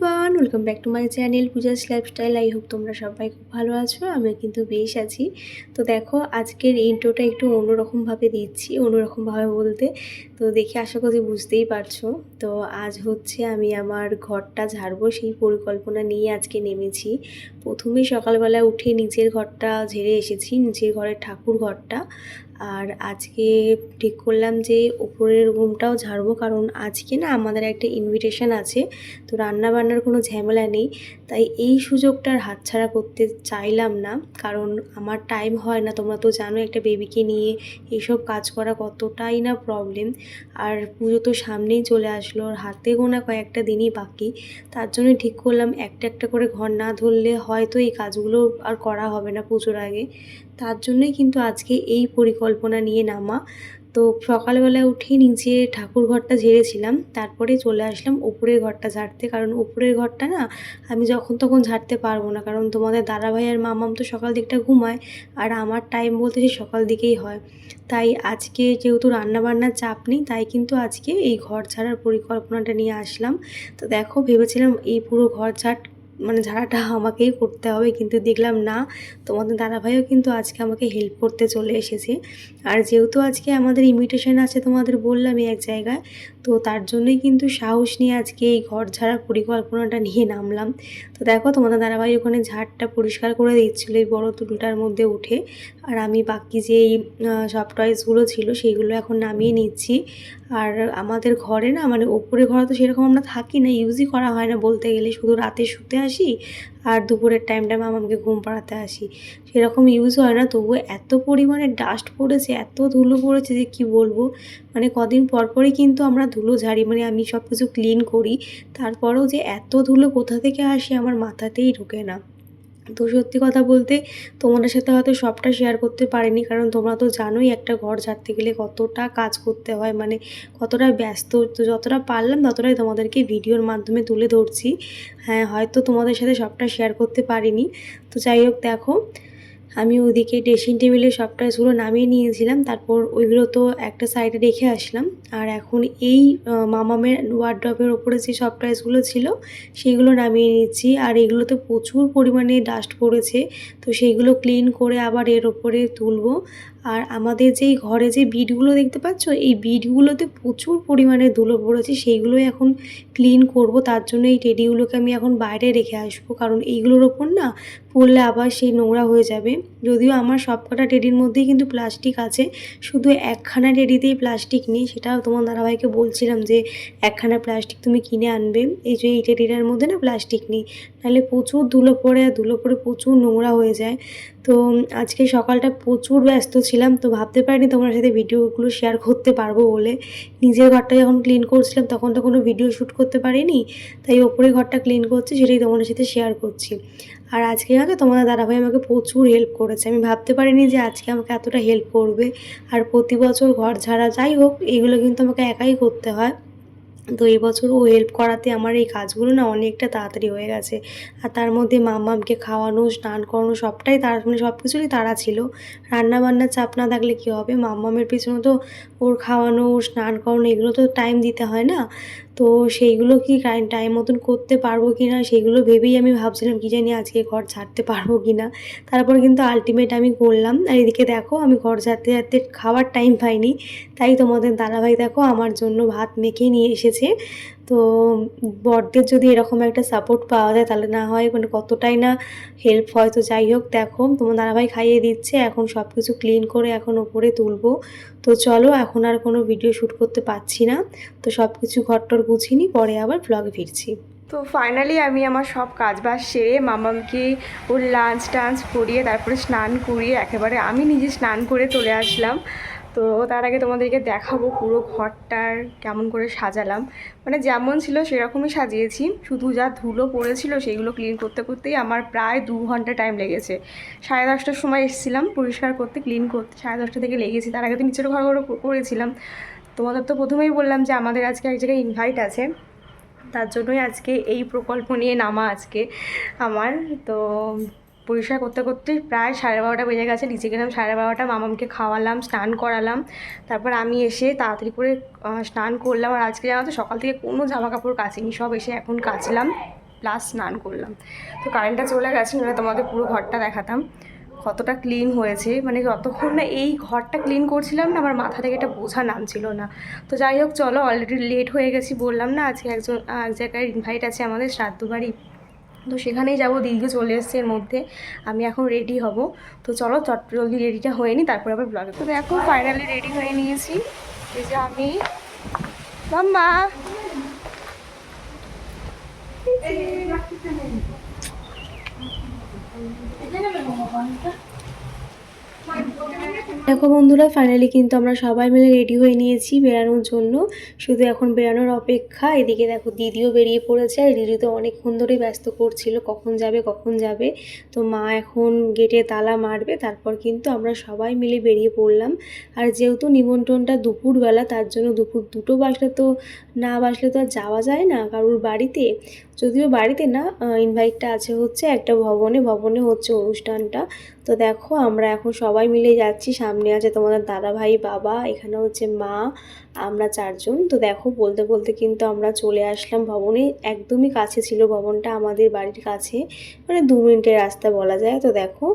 Everyone welcome back to my channel Puja's lifestyle I হোক তোমরা সবাই খুব ভালো আছো আমি কিন্তু বেশ আছি। তো দেখো, আজকের ইন্ট্রোটা একটু অন্যরকমভাবে দিচ্ছি, অন্যরকমভাবে বলতে তো দেখে আশা করি বুঝতেই পারছ। তো আজ হচ্ছে আমি আমার ঘরটা ঝাড়বো, সেই পরিকল্পনা নিয়ে আজকে নেমেছি। প্রথমে সকালবেলা উঠে নিচের ঘরটা ঝেড়ে এসেছি, নিচের ঘরের ঠাকুর ঘরটা। আর আজকে ঠিক করলাম যে ওপরের রুমটাও ঝাড়বো, কারণ আজকে না আমাদের একটা ইনভিটেশন আছে। তো রান্না বান্নার কোনো ঝামেলা নেই। তাই এই সুযোগটার হাতছাড়া করতে চাইলাম না, কারণ আমার টাইম হয় না। তোমরা তো জানো, একটা বেবিকে নিয়ে এইসব কাজ করা কতটাই না প্রবলেম আর পুজো তো সামনেই চলে আসলো, আর হাতে গোনা কয়েকটা দিনই বাকি। তার জন্য ঠিক করলাম, একটা একটা করে ঘর না ধরলে হয়তো এই কাজগুলো আর করা হবে না পুজোর আগে। তার জন্যই কিন্তু আজকে এই পরিকল্পনা নিয়ে নামা। তো সকালবেলা উঠেই নিচে ঠাকুর ঘরটা ঝেড়েছিলাম, তারপরে চলে আসলাম উপরের ঘরটা ঝাড়তে। কারণ উপরের ঘরটা না আমি যখন তখন ঝাড়তে পারব না, কারণ তোমাদের দাদাভাই আর মামাম তো সকাল দিকটা ঘুমায় আর আমার টাইম বলতে সে সকাল দিকেই হয়। তাই আজকে যেহেতু রান্নাবান্নার চাপ নেই, তাই কিন্তু আজকে এই ঘর ছাড়ার পরিকল্পনাটা নিয়ে আসলাম। তো দেখো ভেবেছিলাম এই পুরো ঘর ঝাড় মানে ঝাড়াটা আমাকেই করতে হবে। কিন্তু দেখলাম না তোমাদের দাদাভাইও কিন্তু আজকে আমাকে হেল্প করতে চলে এসেছে। আর যেহেতু আজকে আমাদের ইমিটেশন আছে তোমাদের বললামই এক জায়গায়, তো তার জন্যই কিন্তু সাহস নিয়ে আজকে এই ঘর ঝাড়ার পরিকল্পনাটা নিয়ে নামলাম। তো দেখো তোমাদের দাদাভাই ওখানে ঝাড়টা পরিষ্কার করে দিচ্ছিল এই বড় তুলটার মধ্যে উঠে। আর আমি বাকি যে এই সব টয়েসগুলো ছিল সেইগুলো এখন নামিয়ে নিচ্ছি। আর আমাদের ঘরে না মানে ওপরে ঘরে তো সেরকম আমরা থাকি না ইউজই করা হয় না বলতে গেলে। শুধু রাতে শুতে আসি আর দুপুরের টাইমটা মামাকে ঘুম পাড়াতে আসি। সেরকম ইউজ হয় না, তবুও এত পরিমাণে ডাস্ট পড়েছে, এত ধুলো পড়েছে যে কি বলব? মানে কদিন পর পরই কিন্তু আমরা ধুলো ঝাড়ি মানে আমি সব কিছু ক্লিন করি। তারপরেও যে এত ধুলো কোথা থেকে আসে আমার মাথাতেই ঢোকে না। তো সত্যি কথা বলতে তোমাদের সাথে হয়তো সবটা শেয়ার করতে পারিনি, কারণ তোমরা তো জানোই একটা ঘর ঝাড়তে গেলে কতটা কাজ করতে হয় মানে কতটা ব্যস্ত, তো যতটা পারলাম ততটাই তোমাদেরকে ভিডিওর মাধ্যমে তুলে ধরছি। হ্যাঁ হয়তো তোমাদের সাথে সবটা শেয়ার করতে পারিনি। তো যাই হোক, দেখো আমি ওদিকে ড্রেসিং টেবিলে সব টাইসগুলো নামিয়ে নিয়েছিলাম, তারপর ওইগুলো তো একটা সাইডে রেখে আসলাম। আর এখন এই মামামের ওয়ার্ড্রপের ওপরে যে সব টাইসগুলো ছিল সেইগুলো নামিয়ে নিচ্ছি। আর এগুলোতে প্রচুর পরিমাণে ডাস্ট পড়েছে, তো সেইগুলো ক্লিন করে আবার এর ওপরে তুলবো। আর আমাদের যেই ঘরে যে বিটগুলো দেখতে পাচ্ছ, এই বিটগুলোতে প্রচুর পরিমাণে ধুলো পড়েছে, সেইগুলোই এখন ক্লিন করব। তার জন্য এই টেডিগুলোকে আমি এখন বাইরে রেখে আসব, কারণ এইগুলোর ওপর না পড়লে আবার সেই নোংরা হয়ে যাবে। যদিও আমার সবকটা টেডির মধ্যেই কিন্তু প্লাস্টিক আছে, শুধু একখানা টেডিতেই প্লাস্টিক নেই। সেটাও তোমার দাদাভাইকে বলছিলাম যে একখানা প্লাস্টিক তুমি কিনে আনবে। এই যে এই টেডিটার মধ্যে না প্লাস্টিক নেই। নাহলে প্রচুর ধুলো পড়ে, আর ধুলো পড়ে প্রচুর নোংরা হয়ে যায়। তো আজকে সকালটা প্রচুর ব্যস্ত ছিলাম, তো ভাবতে পারিনি তোমার সাথে ভিডিওগুলো শেয়ার করতে পারব বলে। নিজের ঘরটা যখন ক্লিন করছিলাম তখন তো কোনো ভিডিও শ্যুট করতে পারিনি, তাই ওপরে ঘরটা ক্লিন করছি, সেটাই তোমাদের সাথে শেয়ার করছি। আর আজকে জানো তোমাদের দাদাভাই আমাকে প্রচুর হেল্প করেছে। আমি ভাবতে পারিনি যে আজকে আমাকে এতটা হেল্প করবে। আর প্রতি বছর ঘর ঝাড়া যাই হোক, এগুলো কিন্তু আমাকে একাই করতে হয়। তো এবছর ও হেল্প করাতে আমার এই কাজগুলো না অনেকটা তাড়াতাড়ি হয়ে গেছে। আর তার মধ্যে মামাকে খাওয়ানো, স্নান করানো সবটাই তার মানে সব কিছুরই তাড়া ছিল। রান্না বান্নার চাপ না থাকলে কী হবে? মাম্মামের পিছনে তো ওর খাওয়ানো, ওর স্নান করানো এগুলো তো টাইম দিতে হয় না। তো সেইগুলো কি টাইম মতন করতে পারব কি না সেইগুলো ভেবেই আমি ভাবছিলাম কি জানি আজকে ঘর ছাড়তে পারব কি না তারপর কিন্তু আলটিমেট আমি করলাম। আর এদিকে দেখো আমি ঘর ছাড়তে যাতে খাওয়ার টাইম পাইনি। তাই তোমাদের দাদাভাই দেখো আমার জন্য ভাত মেখে নিয়ে এসেছে। তো বরদের যদি এরকম একটা সাপোর্ট পাওয়া যায়, তাহলে না হয় মানে কতটাই না হেল্প হয়। তো যাই হোক, দেখো, তোমার দাদাভাই খাইয়ে দিচ্ছে, এখন সব কিছু ক্লিন করে এখন ওপরে তুলবো। তো চলো, এখন আর কোনো ভিডিও শ্যুট করতে পারছি না। তো সব কিছু ঘরটর গুছিনি পরে আবার ব্লগে ফিরছি। তো ফাইনালি আমি আমার সব কাজ বাজ সেরে মামামকে ওর লাঞ্চ টাঞ্চ করিয়ে, তারপরে স্নান করিয়ে, একেবারে আমি নিজে স্নান করে চলে আসলাম। তো তার আগে তোমাদেরকে দেখাবো পুরো ঘরটার কেমন করে সাজালাম। মানে যেমন ছিল সেরকমই সাজিয়েছি। শুধু যা ধুলো পড়েছিল সেইগুলো ক্লিন করতে করতেই আমার প্রায় দু ঘণ্টা টাইম লেগেছে। সাড়ে দশটার সময় এসেছিলাম পরিষ্কার করতে ক্লিন করতে। সাড়ে দশটা থেকে লেগেছি। তার আগে তো নিচের ঘর করেছিলাম। তোমাদের তো প্রথমেই বললাম যে আমাদের আজকে এক জায়গায় ইনভাইট আছে। তার জন্যই আজকে এই প্রকল্প নিয়ে নামা আজকে আমার। তো পরিষ্কার করতে করতে প্রায় সাড়ে বারোটা বেজে গেছে। নিচে গেলাম, সাড়ে বারোটা, মামামকে খাওয়ালাম, স্নান করালাম। তারপর আমি এসে তাড়াতাড়ি করে স্নান করলাম। আর আজকে জানো তো, সকাল থেকে কোনো জামা কাপড় কাচিনি, সব এসে এখন কাচলাম প্লাস স্নান করলাম। তো কারেন্টটা চলে গেছে নাহলে তোমাদের পুরো ঘরটা দেখাতাম। কতটা ক্লিন হয়েছে মানে যতক্ষণ না এই ঘরটা ক্লিন করছিলাম না, আমার মাথা থেকে এটা বোঝা নামছিল না। তো যাই হোক, চলো অলরেডি লেট হয়ে গেছি, বললাম না, আজকে একজন এক জায়গায় ইনভাইট আছে আমাদের শ্রাদ্ধ বাড়ি তো সেখানেই যাব দিদিকে চলে এসছে এর মধ্যে আমি এখন রেডি হব তো চলো চট জলদি রেডিটা হয়ে নিই তারপর আবার ব্লগে তো এখন ফাইনালি রেডি হয়ে নিয়েছি এই যে আমি মাম্মা দেখো বন্ধুরা ফাইনালি কিন্তু আমরা সবাই মিলে রেডি হয়ে নিয়েছি বেরানোর জন্য। শুধু এখন বেরানোর অপেক্ষা। এদিকে দেখো দিদিও বেরিয়ে পড়েছে আর দিদি তো অনেকক্ষণ ধরেই ব্যস্ত করছিল, কখন যাবে কখন যাবে। তো মা এখন গেটে তালা মারবে, তারপর কিন্তু আমরা সবাই মিলে বেরিয়ে পড়লাম। আর যেহেতু নিমন্ত্রণটা দুপুরবেলা, তার জন্য দুপুর দুটো বাজলে তো না বাসলে তো আর যাওয়া যায় না কারোর বাড়িতে। যদিও বাড়িতে না ইনভাইটটা আছে হচ্ছে একটা ভবনে ভবনে হচ্ছে অনুষ্ঠানটা। তো দেখো, আমরা এখন সবাই মিলে যাচ্ছি, সামনে আছে তোমাদের দাদা ভাই বাবা, এখানে হচ্ছে মা, আমরা চারজন। তো দেখো, বলতে বলতে কিন্তু আমরা চলে আসলাম ভবনে। একদমই কাছে ছিল ভবনটা, আমাদের বাড়ির কাছে। মানে দু মিনিটের রাস্তা বলা যায়। তো দেখো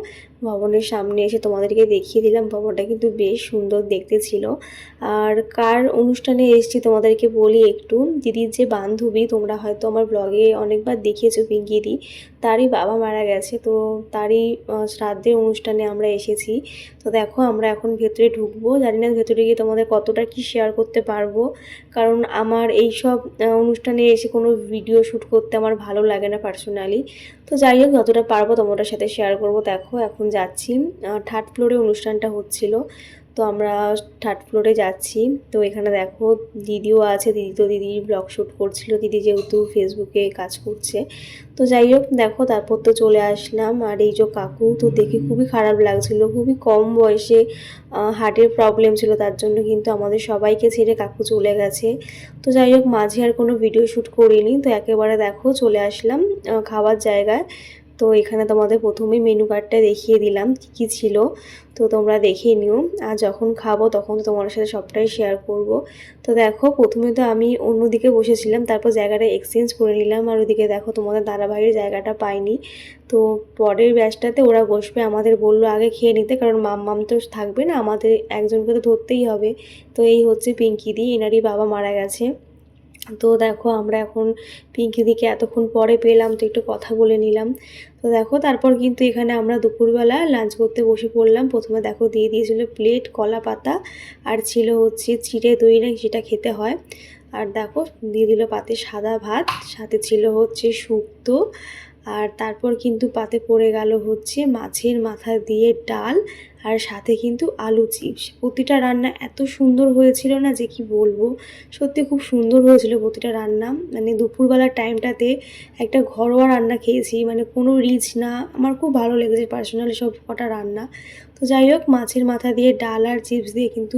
ভবনের সামনে এসে তোমাদেরকে দেখিয়ে দিলাম। ভবনটা কিন্তু বেশ সুন্দর দেখতে ছিল। আর কার অনুষ্ঠানে এসেছি তোমাদেরকে বলি একটু। দিদির যে বান্ধবী, তোমরা হয়তো আমার ব্লগে অনেকবার দেখিয়েছো পিঙ্কিদি। তারই বাবা মারা গেছে। তো তারই শ্রাদ্ধের অনুষ্ঠানে আমরা এসেছি। তো দেখো, আমরা এখন ভেতরে ঢুকবো। জানি না ভেতরে গিয়ে তোমাদের কতটা কি শেয়ার করতে পারব। কারণ আমার এই সব অনুষ্ঠানে এসে কোনো ভিডিও শ্যুট করতে আমার ভালো লাগে না পার্সোনালি তো যাই হোক, যতটা পারব তোমাদের সাথে শেয়ার করব। দেখো, এখন যাচ্ছি। থার্ড ফ্লোরে অনুষ্ঠানটা হচ্ছিল। তো আমরা থার্ড ফ্লোরে যাচ্ছি। তো এখানে দেখো দিদিও আছে, দিদি তো দিদি ব্লগ শ্যুট করছিল। দিদি যেহেতু ফেসবুকে কাজ করছে। তো যাই হোক, দেখো তারপর তো চলে আসলাম। আর এই যে কাকু, তো দেখে খুবই খারাপ লাগছিল। খুবই কম বয়সে হার্টের প্রবলেম ছিল, তার জন্য কিন্তু আমাদের সবাইকে ছেড়ে কাকু চলে গেছে। তো যাই হোক, মাঝে আর কোনো ভিডিও শ্যুট করিনি। তো একেবারে দেখো চলে আসলাম খাওয়ার জায়গায়। তো এখানে তোমাদের প্রথমেই মেনু কার্ডটা দেখিয়ে দিলাম কী কী ছিল। তো তোমরা দেখে নিও। আর যখন খাব তখন তো তোমার সাথে সবটাই শেয়ার করব। তো দেখো, প্রথমে তো আমি অন্যদিকে বসেছিলাম, তারপর জায়গাটা এক্সচেঞ্জ করে নিলাম। আর ওদিকে দেখো, তোমাদের দাদাভাইয়ের জায়গাটা পাইনি। তো পরের ব্যাচটাতে ওরা বসবে, আমাদের বলল আগে খেয়ে নিতে, কারণ মাম মাম তো থাকবে না, আমাদের একজনকে তো ধরতেই হবে। তো এই হচ্ছে পিঙ্কি পিঙ্কিদি এনারই বাবা মারা গেছে। তো দেখো আমরা এখন পিঙ্কিদিকে এতক্ষণ পরে পেলাম, তো একটু কথা বলে নিলাম। তো দেখো তারপর কিন্তু এখানে আমরা দুপুরবেলা লাঞ্চ করতে বসে পড়লাম। প্রথমে দেখো দিয়ে দিয়েছিল প্লেট কলা পাতা আর ছিল হচ্ছে চিড়ে দই না সেটা খেতে হয়। আর দেখো দিয়ে দিল পাতে সাদা ভাত, সাথে ছিল হচ্ছে শুক্তো আর তারপর কিন্তু পাতে পড়ে গেল হচ্ছে মাছের মাথা দিয়ে ডাল আর সাথে কিন্তু আলু চিপস। প্রতিটা রান্না এত সুন্দর হয়েছিল না যে কি বলব? সত্যি খুব সুন্দর হয়েছিল প্রতিটা রান্না। মানে দুপুরবেলার টাইমটাতে একটা ঘরোয়া রান্না খেয়েছি মানে কোনো রিচ না। আমার খুব ভালো লেগেছে পার্সোনালি সব কটা রান্না। তো যাই হোক, মাছের মাথা দিয়ে ডাল আর চিপস দিয়ে কিন্তু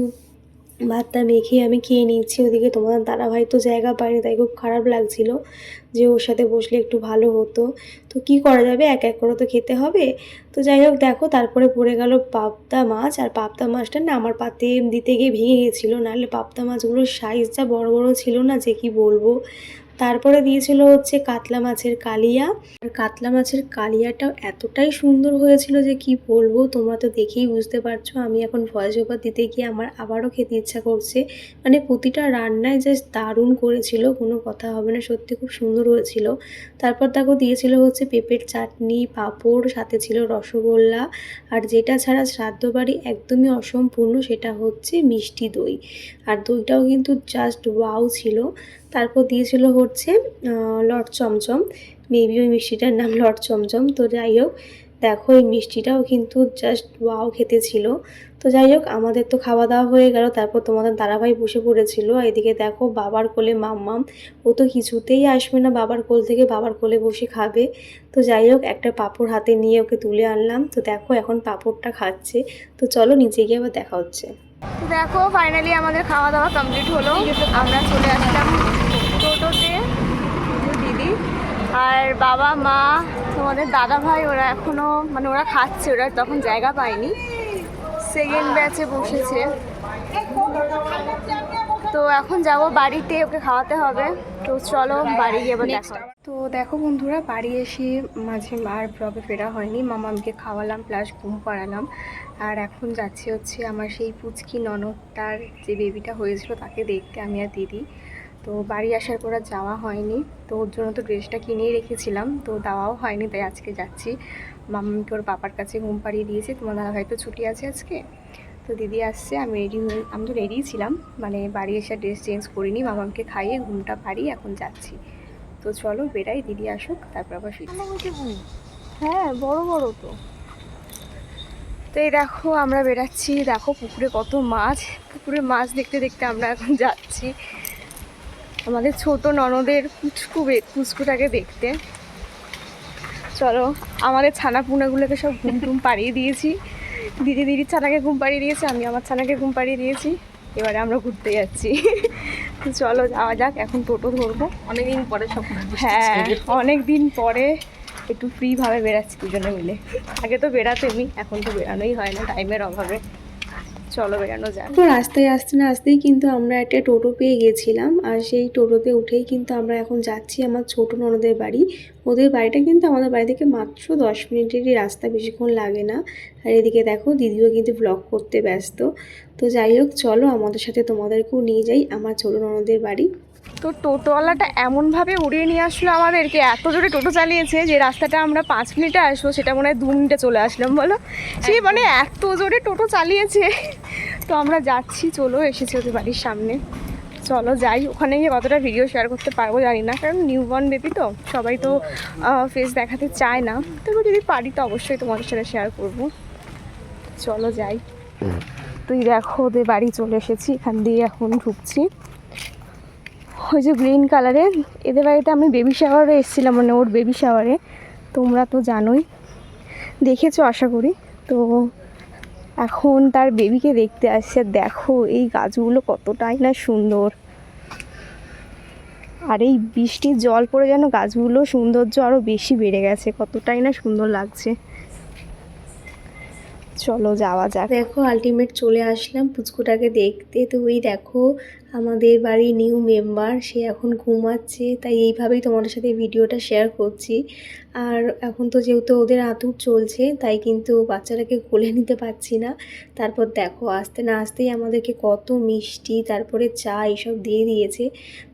ভাতটা মেখে আমি খেয়ে নিচ্ছি। ওদিকে তোমার দাদাভাই তো জায়গা পায়নি, তাই খুব খারাপ লাগছিল। যে ওর সাথে বসলে একটু ভালো হতো। তো কি করা যাবে? এক এক করে তো খেতে হবে। তো যাই হোক, দেখো, তারপরে পড়ে গেল পাবদা মাছ। আর পাবদা মাছটা না আমার পাতে দিতে গিয়ে ভেঙে গেছিল। নাহলে পাবদা মাছগুলোর সাইজটা বড় বড় ছিল না যে কি বলব। তারপরে দিয়েছিল হচ্ছে কাতলা মাছের কালিয়া। আর কাতলা মাছের কালিয়াটাও এতটাই সুন্দর হয়েছিল যে কি বলব, তোমরা তো দেখেই বুঝতে পারছ। আমি এখন ভয়েস ওভার দিতে গিয়ে আমার আবারও খেতে ইচ্ছা করছে। মানে প্রতিটা রান্নায় জাস্ট দারুণ করেছিল, কোনো কথা হবে না, সত্যি খুব সুন্দর হয়েছিল। তারপর দেখো দিয়েছিল হচ্ছে পেঁপের চাটনি, পাঁপড়, সাথে ছিল রসগোল্লা। আর যেটা ছাড়া শ্রাদ্ধ বাড়ি একদমই অসম্পূর্ণ, সেটা হচ্ছে মিষ্টি দই। আর দইটাও কিন্তু জাস্ট ওয়াও ছিল। তারপর দিয়েছিল হচ্ছে লট চমচম। মেবি ওই মিষ্টিটার নাম লট চমচম। তো যাই হোক, দেখো এই মিষ্টিটাও কিন্তু জাস্ট ওয়াও খেতে ছিল। তো যাই হোক, আমাদের তো খাওয়া দাওয়া হয়ে গেল, তারপর তোমাদের দাদাভাই বসে পড়েছিল। এদিকে দেখো বাবার কোলে মাম্মাম, ও তো কিছুতেই আসবে না বাবার কোল থেকে, বাবার কোলে বসে খাবে। তো যাই হোক, একটা পাপড় হাতে নিয়ে ওকে তুলে আনলাম। তো দেখো এখন পাপড়টা খাচ্ছে। তো চলো নিচে গিয়ে আবার দেখা হচ্ছে। দেখো ফাইনালি আমাদের খাওয়া দাওয়া কমপ্লিট হলো। আমরা চলে আসলাম টোটোতে দিদি আর বাবা, মা, তোমাদের দাদা ভাই ওরা এখনও মানে ওরা খাচ্ছে, ওরা তখন জায়গা পায়নি। সেকেন্ড ব্যাচে বসেছে। তো এখন যাব বাড়িতে, ওকে খাওয়াতে হবে। তো চলো বাড়ি গিয়ে দেখা তো দেখো বন্ধুরা, বাড়ি এসে মাঝে আর ব্লগে ফেরা হয়নি। মামামকে খাওয়ালাম প্লাস ঘুম পাড়ালাম আর এখন যাচ্ছি হচ্ছে আমার সেই পুচকি ননদ, তার যে বেবিটা হয়েছিল তাকে দেখতে আমি আর দিদি। তো বাড়ি আসার পর যাওয়া হয়নি। তো ওর জন্য তো ড্রেসটা কিনেই রেখেছিলাম। তো দেওয়াও হয়নি, তাই আজকে যাচ্ছি। মামামকে ওর পাপার কাছে ঘুম পাড়িয়ে দিয়েছি। তোমার দাদা হয়তো ছুটি আছে আজকে। তো দিদি আসছে আমি রেডি হয়ে আমি তো রেডিই ছিলাম। মানে বাড়ি এসে ড্রেস চেঞ্জ করিনি মামামকে খাইয়ে ঘুমটা পাড়িয়ে এখন যাচ্ছি। তো চলো বেড়াই দিদি আসুক তারপর আবার ফিরছি। হ্যাঁ বড় বড় তো। তো এই দেখো আমরা বেড়াচ্ছি। দেখো পুকুরে কত মাছ। পুকুরে মাছ দেখতে দেখতে আমরা এখন যাচ্ছি। আমাদের ছোট ননদের পুচকু বে- পুচকুটাকে দেখতে। চলো আমাদের ছানা পুনাগুলোকে সব ঘুম টুম পাড়িয়ে দিয়েছি। দিদি দিদির ছানাকে ঘুম পাড়িয়ে দিয়েছে আমি আমার ছানাকে ঘুম পাড়িয়ে দিয়েছি। এবারে আমরা ঘুরতে যাচ্ছি। চলো যাওয়া যাক এখন টোটো ধরবো। অনেকদিন পরে সব হ্যাঁ অনেকদিন পরে একটু ফ্রিভাবে বেড়াচ্ছি দুজনে মিলে। আগে তো বেড়াতেমি এখন তো বেড়ানোই হয় না টাইমের অভাবে। চলো বেড়ানো যাক। তো রাস্তায় আসতে না আসতেই কিন্তু আমরা একটা টোটো পেয়ে গেছিলাম আর সেই টোটোতে উঠেই কিন্তু আমরা এখন যাচ্ছি আমার ছোট ননদের বাড়ি। ওদের বাড়িটা কিন্তু আমাদের বাড়ি থেকে মাত্র দশ মিনিটেরই রাস্তা বেশিক্ষণ লাগে না। আর এদিকে দেখো দিদিও কিন্তু ব্লগ করতে ব্যস্ত। তো যাই হোক চলো আমাদের সাথে তোমাদেরকেও নিয়ে যাই আমার ছোট ননদের বাড়ি। তো টোটোওয়ালাটা এমনভাবে উড়িয়ে নিয়ে আসলো আমাদেরকে এত জোরে টোটো চালিয়েছে যে রাস্তাটা আমরা পাঁচ মিনিটে আসব সেটা মনে হয় দু মিনিটে চলে আসলাম বলো? সে মানে এত জোরে টোটো চালিয়েছে। তো আমরা যাচ্ছি, চলো এসেছি ওদের বাড়ির সামনে। চলো যাই, ওখানে গিয়ে কতটা ভিডিও শেয়ার করতে পারব জানি না, কারণ নিউ বর্ন বেবি তো, সবাই তো ফেস দেখাতে চায় না। তবে যদি পারি তো অবশ্যই তোমাদের সাথে শেয়ার করব। চলো যাই। তুই দেখো, ওদের বাড়ি চলে এসেছি, এখান দিয়ে এখন ঢুকছি। ওই যে গ্রিন কালারের এদের বাড়িতে আমি বেবি শাওয়ারে এসেছিলাম মানে ওর বেবি শাওয়ারে তোমরা তো জানোই। দেখেছ, আশা করি। তো এখন তার বেবিকে দেখতে আসছে। দেখো, এই গাছগুলো কতটাই না সুন্দর। আর এই বৃষ্টির জল পড়ে যেন গাছগুলো সৌন্দর্য আরও বেশি বেড়ে গেছে, কতটাই না সুন্দর লাগছে। চলো যাওয়া যাক। দেখো আলটিমেট চলে আসলাম। পুচকুটাকে দেখতে তো ওই দেখো, আমাদের বাড়ির নিউ মেম্বার সে এখন ঘুমাচ্ছে, তাই এইভাবেই তোমাদের সাথে ভিডিওটা শেয়ার করছি। আর এখন তো যেহেতু ওদের আতুর চলছে, তাই কিন্তু বাচ্চাটাকে কোলে নিতে পারছি না। তারপর দেখো, আসতে না আসতেই আমাদেরকে কত মিষ্টি, তারপরে চা এইসব দিয়ে দিয়েছে।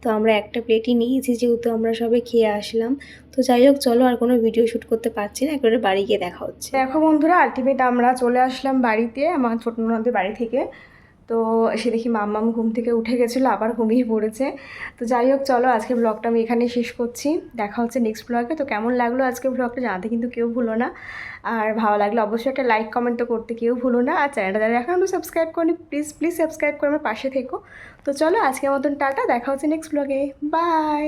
তো আমরা একটা প্লেটই নিয়েছি, যেহেতু আমরা সবে খেয়ে আসলাম। তো যাই হোক, চলো আর কোনো ভিডিও শ্যুট করতে পারছি না, একবারে বাড়ি গিয়ে দেখা হচ্ছে। দেখো বন্ধুরা আলটিমেট আমরা চলে আসলাম বাড়িতে, আমার ছোট ননদের বাড়ি থেকে। তো এসে দেখি মাম্মাম ঘুম থেকে উঠে গেছিল, আবার ঘুমিয়ে পড়েছে। তো যাই হোক, চলো আজকে ব্লগটা আমি এখানে শেষ করছি। দেখা হচ্ছে নেক্সট ব্লগে তো কেমন লাগল আজকে ব্লগটা জানাতে কিন্তু কেউ ভুলো না। আর ভালো লাগলে অবশ্যই একটা লাইক কমেন্ট তো করতে কেউ ভুলো না। আর চ্যানেলটা যারা এখনও সাবস্ক্রাইব করি প্লিজ প্লিজ সাবস্ক্রাইব করে আমার পাশে থেকো। তো চলো আজকের মতন টাটা, দেখা হচ্ছে নেক্সট ব্লগে বাই